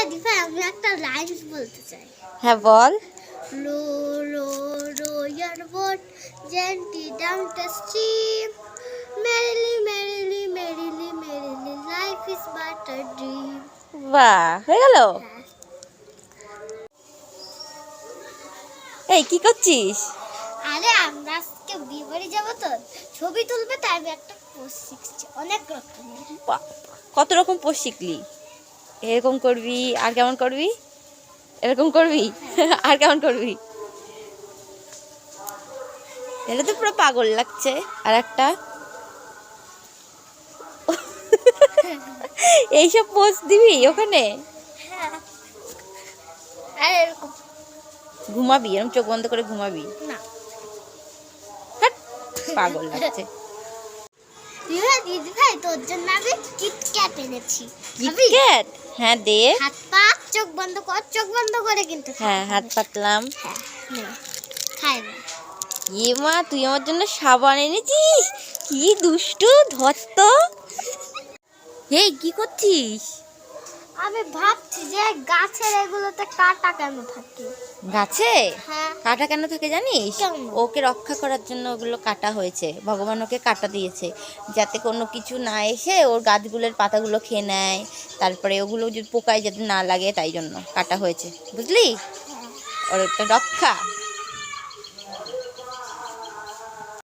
দিফা দিফা আমি একটা লাইন বলতে চাই। হ্যাঁ বল। Row row low boat gently down the stream merrily merrily merrily merrily life is but a dream বাহ হয়ে গেল? হ্যাঁ। এই কি করছিস? আরে আমরা আজকে বিয়ে বাড়ি যাব তো। ছবি তুলবে তাই আমি একটা পোস্ট শিখছি। অনেক রকমের। কত রকম পোষ শিখলি? এরকম করবি আর কেমন করবি? এরকম করবি? আর কেমন করবি? এটা তো পুরো পাগল লাগছে আর একটা। এইসব পোস্ট দিবি ওখানে? হ্যাঁ। ঘুমাবি এরকম চোখ বন্ধ করে ঘুমাবি? না। পাগল লাগছে। দিদা ভাই তোর জন্য আমি কিটক্যাট এনেছি। কিটক্যাট হ্যাঁ দে। হাত পা চোখ বন্ধ কর চোখ বন্ধ করে কিন্তু হ্যাঁ হাত পাতলাম। হ্যাঁ নে, খাই না। এ মা তুই আমার জন্য সাবান এনেছিস? কি দুষ্টু ধত্ত। এই কি করছিস? আমি ভাবছি যে গাছের এগুলোতে কাটা কেন থাকে? গাছে? হ্যাঁ। কাটা কেন থাকে জানিস? ওকে রক্ষা করার জন্য ওগুলো কাটা হয়েছে। ভগবান ওকে কাটা দিয়েছে। যাতে কোনো কিছু না এসে ওর গাছগুলোর পাতাগুলো খেয়ে নেয়। তারপরে ওগুলো যদি পোকায় যাতে না লাগে তাই জন্য কাটা হয়েছে। বুঝলি? হ্যাঁ। ওর একটা রক্ষা।